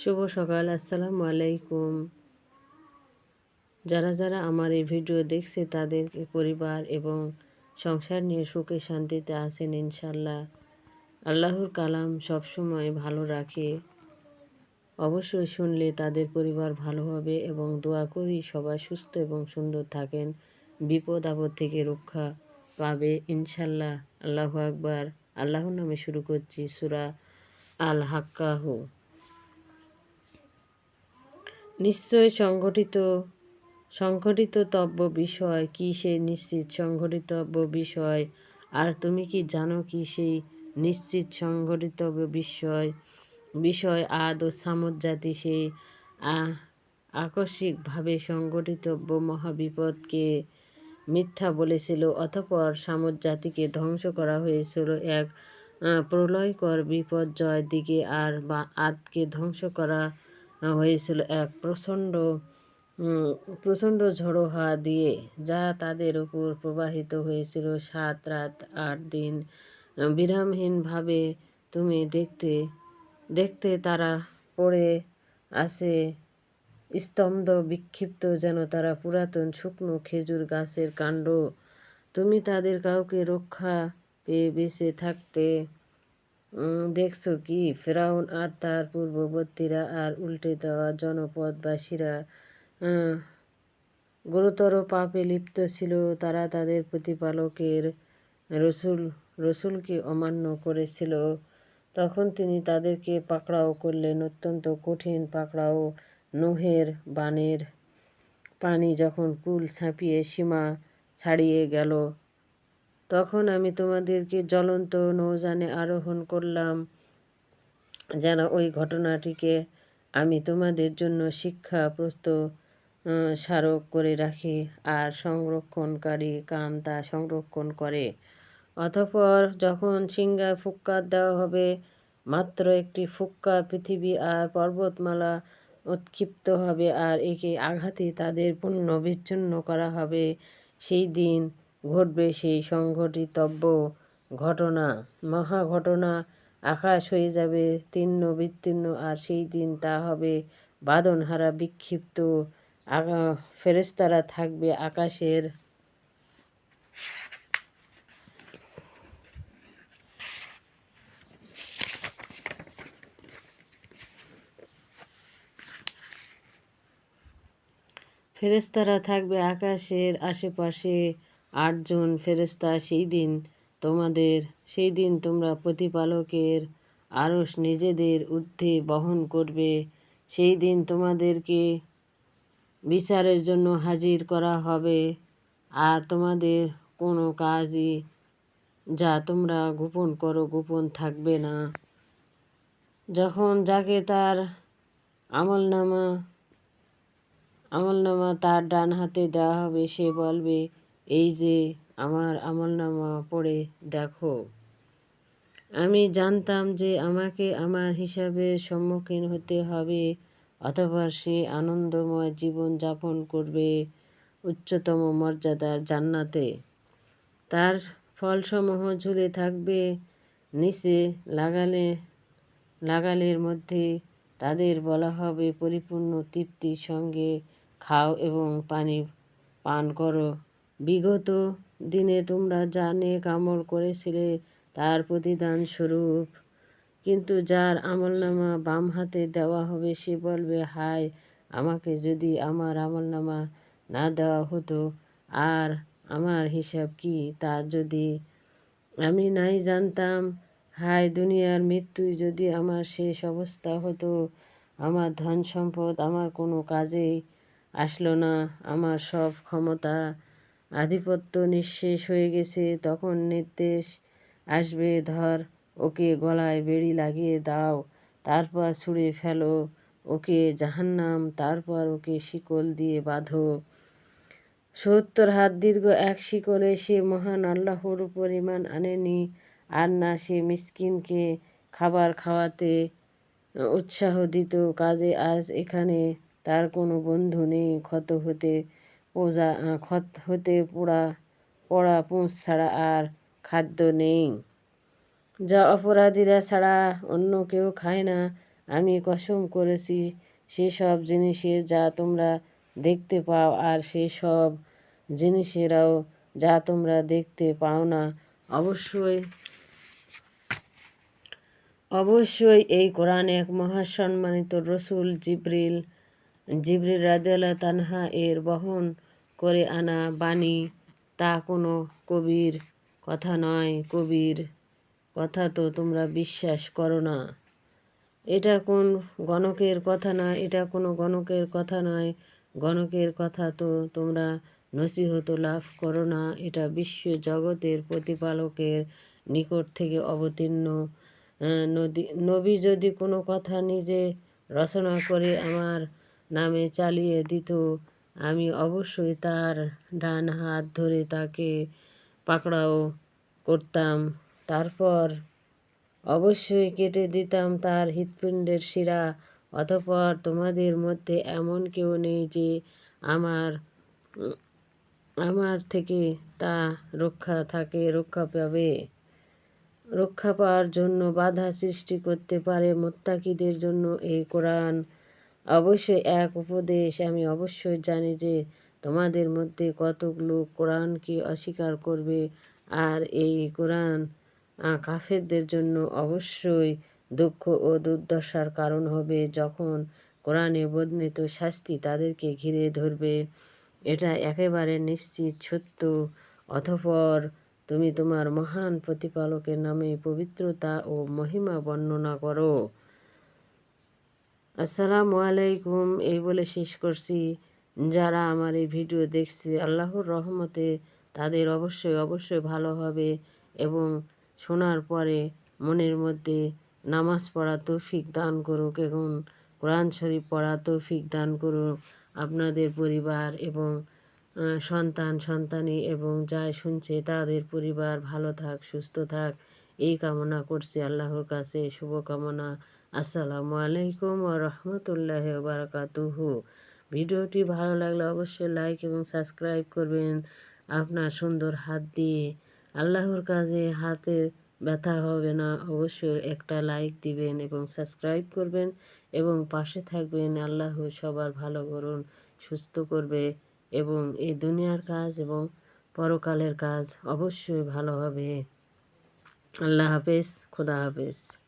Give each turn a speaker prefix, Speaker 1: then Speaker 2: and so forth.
Speaker 1: শুভ সকাল, আসসালামু আলাইকুম। যারা যারা আমার এই ভিডিও দেখছে, তাদের পরিবার এবং সংসার নিয়ে সুখে শান্তিতে আছেন ইনশাল্লাহ আল্লাহর কালাম সবসময় ভালো রাখে। অবশ্যই শুনলে তাদের পরিবার ভালো হবে এবং দোয়া করি সবাই সুস্থ এবং সুন্দর থাকেন। বিপদ আপদ থেকে রক্ষা পাবে ইনশাল্লাহ আল্লাহ আকবার। আল্লাহর নামে শুরু করছি সুরা আল হাক্কাহ নিশ্চয় সংগঠিত সংঘটিতব্য বিষয় কি সেই নিশ্চিত সংঘটিতব্য বিষয়? আর তুমি কি জানো কি সেই নিশ্চিত সংঘটিতব্য বিষয়? বিষয় আদ ও সামদ জাতি সেই আকস্মিকভাবে সংগঠিতব্য মহাবিপদকে মিথ্যা বলেছিল, অতপর সামদ জাতিকে ধ্বংস করা হয়েছিল এক প্রলয়কর বিপর্যয় দিকে, আর বা, আদকে ধ্বংস করা হয়েছিল এক প্রচণ্ড প্রচণ্ড ঝড়ো হাওয়া দিয়ে যা তাদের উপর প্রবাহিত হয়েছিল সাত রাত আট দিন। বিরামহীনভাবে তুমি দেখতে দেখতে তারা পড়ে আসে স্তম্ভ বিক্ষিপ্ত যেন তারা পুরাতন শুকনো খেজুর গাছের কাণ্ড। তুমি তাদের কাউকে রক্ষা পেয়ে বেঁচে থাকতে দেখছ কি? ফেরাউন আর তার পূর্ববর্তীরা আর উল্টে দেওয়া জনপদবাসীরা গুরুতর পাপে লিপ্ত ছিল। তারা তাদের প্রতিপালকের রসুল, রসুলকে অমান্য করেছিল। তখন তিনি তাদেরকে পাকড়াও করলেন। অত্যন্ত কঠিন পাকড়াও নোহের বানের পানি যখন কুল ছাপিয়ে সীমা ছাড়িয়ে গেল তখন আমি তোমাদেরকে জ্বলন্ত নৌজানে আরোহণ করলাম। যেন ওই ঘটনাটিকে আমি তোমাদের জন্য শিক্ষা প্রস্ত স্মারক করে রাখি আর সংরক্ষণকারী কান তা সংরক্ষণ করে। অতঃপর যখন সিংহায় ফুক্কার দেওয়া হবে, মাত্র একটি ফুক্কা পৃথিবী আর পর্বতমালা উৎক্ষিপ্ত হবে আর একে আঘাতে তাদের পুণ্য বিচ্ছিন্ন করা হবে। সেই দিন ঘটবে সেই সংঘটিতব্য ঘটনা। মহা ঘটনা আকাশ হয়ে যাবে তীর্ণ বিতীর্ণ আর সেই দিন তা হবে বাদনহারা বিক্ষিপ্ত। ফেরেস্তারা থাকবে আকাশের ফেরেস্তারা থাকবে আকাশের আশেপাশে। আটজন ফেরেস্তা সেই দিন তোমাদের, সেই দিন তোমরা প্রতিপালকের আরস নিজেদের ঊর্ধ্বে বহন করবে। সেই দিন তোমাদেরকে বিচারের জন্য হাজির করা হবে। আর তোমাদের কোনো কাজই যা তোমরা গোপন করো গোপন থাকবে না। যখন যাকে তার আমলনামা আমলনামা তার ডান হাতে দেওয়া হবে, সে বলবে এই যে আমার আমলনামা পড়ে দেখো। আমি জানতাম যে আমাকে আমার হিসাবে সম্মুখীন হতে হবে, অথবা সে আনন্দময় জীবন যাপন করবে উচ্চতম মর্যাদার জান্নাতে। তার ফলসমূহ ঝুলে থাকবে, নিচে লাগালে, লাগালের মধ্যে তাদের বলা হবে, পরিপূর্ণ তৃপ্তির সঙ্গে খাও এবং পানি পান করো। বিগত দিনে তোমরা যা নেক আমল করেছিলে তার প্রতিদান স্বরূপ। কিন্তু যার আমলনামা বাম হাতে দেওয়া হবে, সে বলবে, হায়, আমাকে যদি আমার আমলনামা না দেওয়া হতো, আর আমার হিসাব কি তা যদি আমি নাই জানতাম? হায়, দুনিয়ার মৃত্যুই যদি আমার শেষ অবস্থা হতো, আমার ধন সম্পদ আমার কোনো কাজেই আসলো না, আমার সব ক্ষমতা আধিপত্য নিঃশেষ হয়ে গেছে, তখন নির্দেশ আসবে, ধর ওকে গলায় বেড়ি লাগিয়ে দাও, তারপর ছুঁড়ে ফেলো, ওকে জাহান্নাম, তারপর ওকে শিকল দিয়ে বাঁধো। সত্তর হাত দীর্ঘ এক শিকলে সে মহান আল্লাহর উপর ইমান আনেনি, আর না সে মিসকিনকে খাবার খাওয়াতে উৎসাহ দিত, কাজে আজ এখানে তার কোনো বন্ধু নেই, ক্ষত হতে পোজা ক্ষত হতে পোড়া, পড়া পুঁছ ছাড়া আর খাদ্য নেই। যা অপরাধীরা ছাড়া অন্য কেউ খায় না। আমি কসম করেছি, সেসব জিনিসের যা তোমরা দেখতে পাও আর সেসব জিনিসেরাও যা তোমরা দেখতে পাও না। অবশ্যই অবশ্যই এই কোরআন এক মহাসম্মানিত রসুল জিব্রিল জিব্রিল রাজা তানহা এর বহন করে আনা বাণী তা কোনো কবির কথা নয়। কবির কথা তো তোমরা বিশ্বাস করো না। এটা কোন গণকের কথা না এটা কোনো গণকের কথা নয়। গণকের কথা তো তোমরা নসিহত লাভ করো না। এটা বিশ্ব জগতের প্রতিপালকের নিকট থেকে অবতীর্ণ। নদী নবী যদি কোনো কথা নিজে রচনা করে আমার নামে চালিয়ে দিত। আমি অবশ্যই তার ডান হাত ধরে তাকে পাকড়াও করতাম। তারপর অবশ্যই কেটে দিতাম তার হৃৎপিণ্ডের শিরা। অতপর তোমাদের মধ্যে এমন কেউ নেই যে আমার আমার থেকে তা রক্ষা থাকে, রক্ষা পাবে। রক্ষা পাওয়ার জন্য বাধা সৃষ্টি করতে পারে মোত্তাকিদের জন্য এই কোরআন। অবশ্যই এক উপদেশ। আমি অবশ্যই জানি যে তোমাদের মধ্যে কতক লোক কোরআনকে অস্বীকার করবে আর এই কোরআন কাফেরদের জন্য অবশ্যই দুঃখ ও দুর্দশার কারণ হবে যখন কোরআনে বর্ণিত শাস্তি তাদেরকে ঘিরে ধরবে। এটা একেবারে নিশ্চিত, সত্য। অথপর তুমি তোমার মহান প্রতিপালকের নামে পবিত্রতা ও মহিমা বর্ণনা করো। আসসালামু আলাইকুম, এই বলে শেষ করছি। যারা আমার এই ভিডিও দেখছে, আল্লাহর রহমতে তাদের অবশ্যই অবশ্যই ভালো হবে এবং শোনার পরে মনের মধ্যে নামাজ পড়া তৌফিক দান করুক এবং কোরআন শরীফ পড়া তৌফিক দান করুক আপনাদের পরিবার এবং সন্তান, সন্তানী এবং যাই শুনছে তাদের পরিবার ভালো থাক, সুস্থ থাক। এই কামনা করছি আল্লাহর কাছে। শুভকামনা আসসালামু আলাইকুম ও রহমতুল্লাহ বারকাতুহু। ভিডিওটি ভালো লাগলে অবশ্যই লাইক এবং সাবস্ক্রাইব করবেন আপনার সুন্দর হাত দিয়ে। আল্লাহর কাজে হাতে ব্যথা হবে না, অবশ্যই একটা লাইক দিবেন এবং সাবস্ক্রাইব করবেন এবং পাশে থাকবেন আল্লাহ সবার ভালো করুন, সুস্থ করবে এবং এই দুনিয়ার কাজ এবং পরকালের কাজ অবশ্যই ভালো হবে। আল্লাহ হাফেজ খোদা হাফেজ।